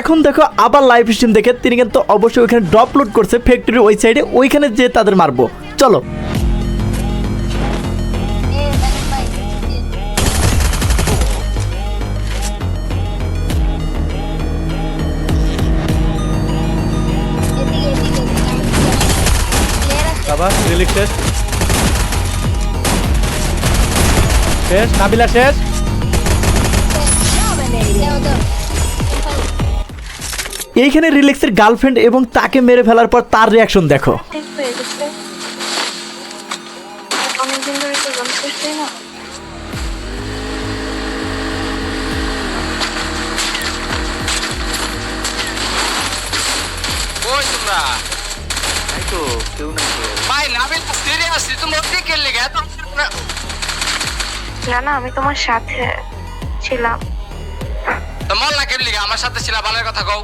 এখন দেখো আবার লাইভ স্ট্রিম দেখে তিনি কিন্তু অবশ্যই ওইখানে ড্রপ লোড করছে ফ্যাক্টরির ওই সাইডে ওইখানে যে তাদের মারবো। চলো। শেষ। নাবিলা শেষ। এইখানে রিলেক্সের গার্লফ্রেন্ড এবং তাকে মেরে ফেলার পর তার রিয়াকশন দেখো। না। লেগে? আমি তোমার সাথে ছিলাম। তো মল না কেবলি আমার সাথে ছিল ভালোর কথা কও।